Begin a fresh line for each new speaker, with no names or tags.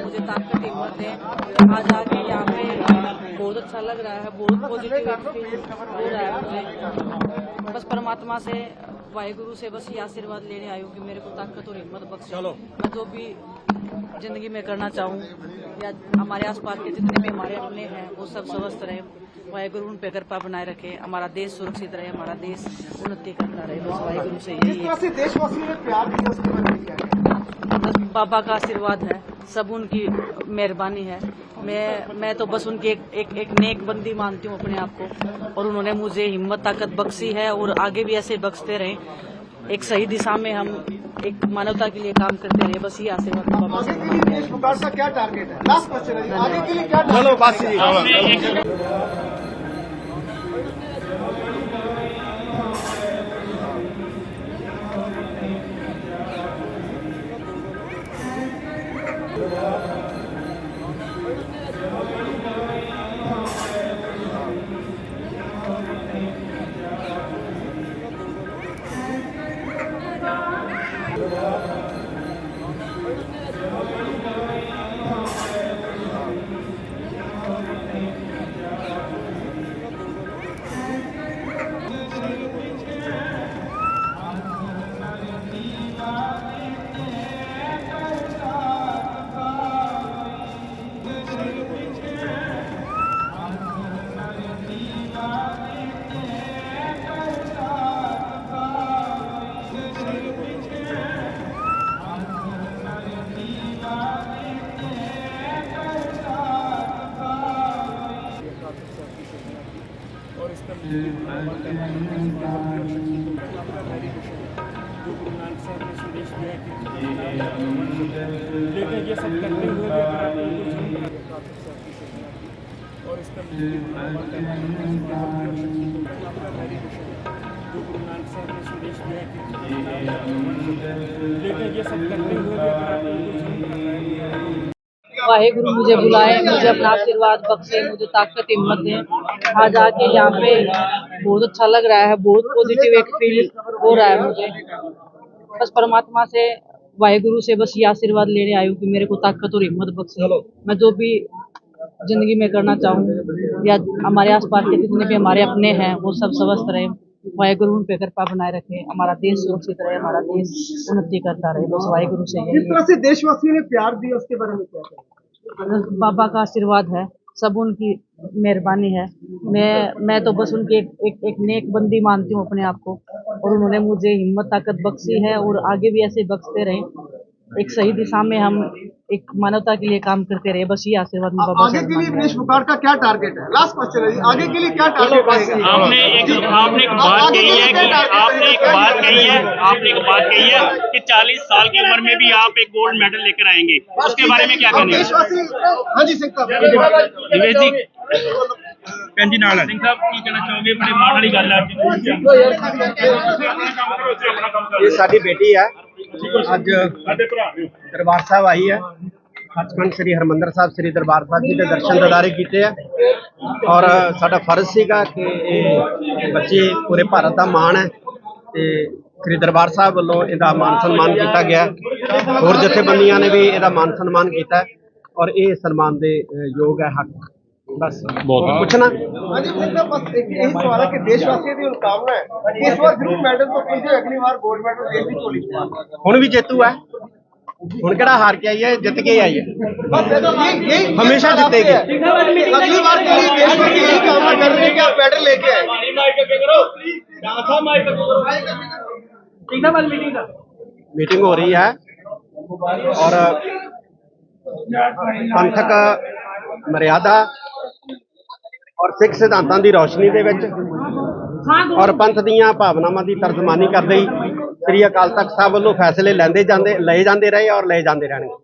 मुझे ताकत हिम्मत दे आज आके यहाँ पे बहुत अच्छा लग रहा है बहुत पॉजिटिव हो रहा है मुझे बस परमात्मा से वाहेगुरु से बस ये आशीर्वाद लेने आई हूँ कि मेरे को ताकत और हिम्मत बख्शे मैं जो भी ज़िंदगी में करना चाहूँ या हमारे आसपास के जितने भी हमारे अपने हैं वो सब स्वस्थ रहे वाहेगुरु उन पे कृपा बनाए रखे। हमारा देश सुरक्षित रहे हमारा देश उन्नति करता रहे। बस वाहेगुरु से यही। है
तरह से देशवासियों ने प्यार दिया उसके बारे में क्या है।
बस बाबा का आशीर्वाद है। सब उनकी मेहरबानी है। मैं मैं तो बस उनकी एक, एक एक नेक बंदी मानती हूँ अपने आप को। और उन्होंने मुझे हिम्मत ताकत बख्शी है और आगे भी ऐसे बख्शते रहे। एक सही दिशा में हम एक मानवता के लिए काम करते रहे। बस ये आशीर्वाद बाबा से।
क्या टारगेट है? लास्ट क्वेश्चन है आगे के लिए क्या
लेकिन ये सब करते हुए और इसका गुरु नानक साहब ने संदेश दिया कि लेकिन ये सब करते हुए
वाहेगुरु मुझे बुलाए, मुझे अपना आशीर्वाद बख्शे, मुझे ताकत, हिम्मत दे। आज आके यहाँ पे बहुत अच्छा लग रहा है, बहुत पॉजिटिव एक फील हो रहा है मुझे। बस परमात्मा से, वाहेगुरु से बस ये आशीर्वाद लेने हूँ कि मेरे को ताकत और हिम्मत बख्शे। मैं जो भी ज़िंदगी में करना चाहूँ, या हमारे आसपास के जितने भी हमारे अपने हैं, वो सब स्वस्थ रहे। वाहेगुरु उन पे कृपा बनाए रखे, हमारा देश सुरक्षित रहे, हमारा देश उन्नति करता रहे। बस वाहेगुरु से
जिस तरह से देशवासियों ने प्यार दिया, उसके बारे में क्या
बाबा का आशीर्वाद है सब उनकी मेहरबानी है। मैं मैं तो बस उनकी एक, एक एक नेक बंदी मानती हूँ अपने आप को और उन्होंने मुझे हिम्मत ताकत बख्शी है और आगे भी ऐसे बख्शते रहे। एक सही दिशा में हम एक मानवता के लिए काम करते रहे बस ये आशीर्वाद मैं बाबा
आगे
से
के लिए
मांग
दिनेश बुकार का क्या टारगेट है लास्ट क्वेश्चन है जी। आगे के लिए क्या टारगेट रहेगा
आपने एक आपने एक बात
आगे
कही
के
है
लिए
कि
क्या target
आपने एक
रहेगा?
बात कही है आपने एक बात कही है कि 40 साल की उम्र में भी आप एक गोल्ड मेडल लेकर आएंगे उसके बारे में क्या
अब
कहना है
देशवासी हाँ जी सिंह साहब
निवेश जी ਕੰਜੀ ਨਾਲ ਸਿੰਘ ਸਾਹਿਬ ਕੀ ਕਹਿਣਾ ਚਾਹੋਗੇ ਬੜੇ ਮਾਣ ਵਾਲੀ ਗੱਲ ਹੈ
ਇਹ ਸਾਡੀ ਬੇਟੀ ਹੈ ਅੱਜ ਦਰਬਾਰ ਸਾਹਿਬ ਆਈ ਹੈ। ਸੱਚਖੰਡ ਸ੍ਰੀ ਹਰਮੰਦਰ ਸਾਹਿਬ ਸ੍ਰੀ ਦਰਬਾਰ ਸਾਹਿਬ ਜੀ ਦੇ ਦਰਸ਼ਨ ਦਿਦਾਰੇ ਕੀਤੇ ਆ। ਔਰ ਸਾਡਾ ਫਰਜ਼ ਸੀਗਾ ਕਿ ਇਹ ਬੱਚੀ ਪੂਰੇ ਭਾਰਤ ਦਾ ਮਾਣ ਹੈ ਤੇ ਸ੍ਰੀ ਦਰਬਾਰ ਸਾਹਿਬ ਵੱਲੋਂ ਇਹਦਾ ਮਾਨ ਸਨਮਾਨ ਕੀਤਾ ਗਿਆ। ਹੋਰ ਜਥੇਬੰਦੀਆਂ ਨੇ ਵੀ ਇਹਦਾ ਮਾਨ ਸਨਮਾਨ ਕੀਤਾ ਔਰ ਇਹ ਸਨਮਾਨ ਦੇ ਯੋਗ ਹੈ ਹੱਕ। बस। बहुत
हाँ पूछना? बस यही सवाल है कि देशवासियों की कामना है इस बार ज़रूर मेडल तो अगली बार गोल्ड मेडल देश की
हूँ भी है। हूँ हार के आई है
जित के आई
है? तो
अगली बार के लिए यही कामना कर रहे हैं कि आप मेडल लेके आए।
मीटिंग हो रही है। और पंथक मर्यादा ਔਰ ਸਿੱਖ ਸਿਧਾਂਤਾਂ ਦੀ ਰੌਸ਼ਨੀ ਦੇ ਵਿੱਚ ਔਰ ਪੰਥ ਦੀਆਂ ਭਾਵਨਾਵਾਂ ਦੀ ਤਰਜਮਾਨੀ ਕਰਦੇ ਹੀ ਸ੍ਰੀ ਅਕਾਲ ਤਖਤ ਸਾਹਿਬ ਵੱਲੋਂ ਫੈਸਲੇ ਲੈਂਦੇ ਜਾਂਦੇ ਲਏ ਜਾਂਦੇ ਰਹੇ ਔਰ ਲਏ ਜਾਂਦੇ ਰਹਿਣਗੇ।